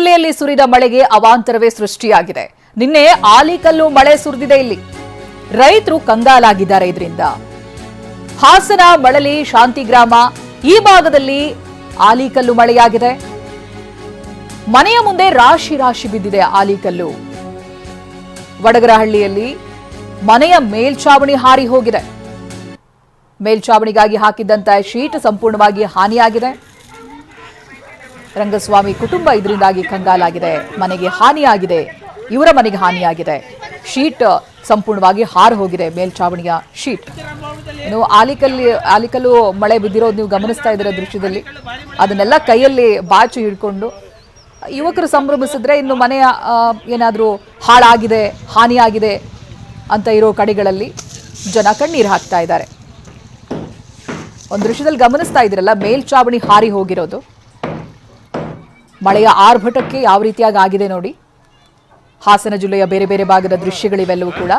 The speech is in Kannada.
ಜಿಲ್ಲೆಯಲ್ಲಿ ಸುರಿದ ಮಳೆಗೆ ಅವಾಂತರವೇ ಸೃಷ್ಟಿಯಾಗಿದೆ. ನಿನ್ನೆ ಆಲಿಕಲ್ಲು ಮಳೆ ಸುರಿದಿದೆ ಇಲ್ಲಿ. ರೈತರು ಕಂಗಾಲಾಗಿದ್ದಾರೆ ಇದರಿಂದ. ಹಾಸನ ಮಳಲಿ ಶಾಂತಿಗ್ರಾಮ ಈ ಭಾಗದಲ್ಲಿ ಆಲಿಕಲ್ಲು ಮಳೆಯಾಗಿದೆ. ಮನೆಯ ಮುಂದೆ ರಾಶಿ ರಾಶಿ ಬಿದ್ದಿದೆ ಆಲಿಕಲ್ಲು. ವಡಗರಹಳ್ಳಿಯಲ್ಲಿ ಮನೆಯ ಮೇಲ್ಛಾವಣಿ ಹಾರಿ ಹೋಗಿದೆ. ಮೇಲ್ಛಾವಣಿಗಾಗಿ ಹಾಕಿದ್ದಂತಹ ಶೀಟ್ ಸಂಪೂರ್ಣವಾಗಿ ಹಾನಿಯಾಗಿದೆ. ರಂಗಸ್ವಾಮಿ ಕುಟುಂಬ ಇದರಿಂದಾಗಿ ಕಂಗಾಲಾಗಿದೆ. ಮನೆಗೆ ಹಾನಿಯಾಗಿದೆ. ಇವರ ಮನೆಗೆ ಹಾನಿಯಾಗಿದೆ. ಶೀಟ್ ಸಂಪೂರ್ಣವಾಗಿ ಹಾರು ಹೋಗಿದೆ. ಮೇಲ್ಛಾವಣಿಯ ಶೀಟ್. ಇನ್ನು ಆಲಿಕಲ್ಲಿ, ಆಲಿಕಲ್ಲು ಮಳೆ ಬಿದ್ದಿರೋದು ನೀವು ಗಮನಿಸ್ತಾ ಇದ್ದೀರ ದೃಶ್ಯದಲ್ಲಿ? ಅದನ್ನೆಲ್ಲ ಕೈಯಲ್ಲಿ ಬಾಚಿ ಹಿಡ್ಕೊಂಡು ಯುವಕರು ಸಂಭ್ರಮಿಸಿದ್ರೆ ಇನ್ನು ಮನೆಯ ಏನಾದರೂ ಹಾಳಾಗಿದೆ, ಹಾನಿಯಾಗಿದೆ ಅಂತ ಇರೋ ಕಡೆಗಳಲ್ಲಿ ಜನ ಕಣ್ಣೀರು ಹಾಕ್ತಾ ಇದ್ದಾರೆ. ಒಂದು ದೃಶ್ಯದಲ್ಲಿ ಗಮನಿಸ್ತಾ ಇದ್ದೀರಲ್ಲ, ಮೇಲ್ಚಾವಣಿ ಹಾರಿ ಹೋಗಿರೋದು. ಮಳೆಯ ಆರ್ಭಟಕ್ಕೆ ಯಾವ ರೀತಿಯಾಗಿ ಆಗಿದೆ ನೋಡಿ? ಹಾಸನ ಜಿಲ್ಲೆಯ ಬೇರೆ ಬೇರೆ ಭಾಗದ ದೃಶ್ಯಗಳಿವೆಲ್ಲವೂ ಕೂಡ.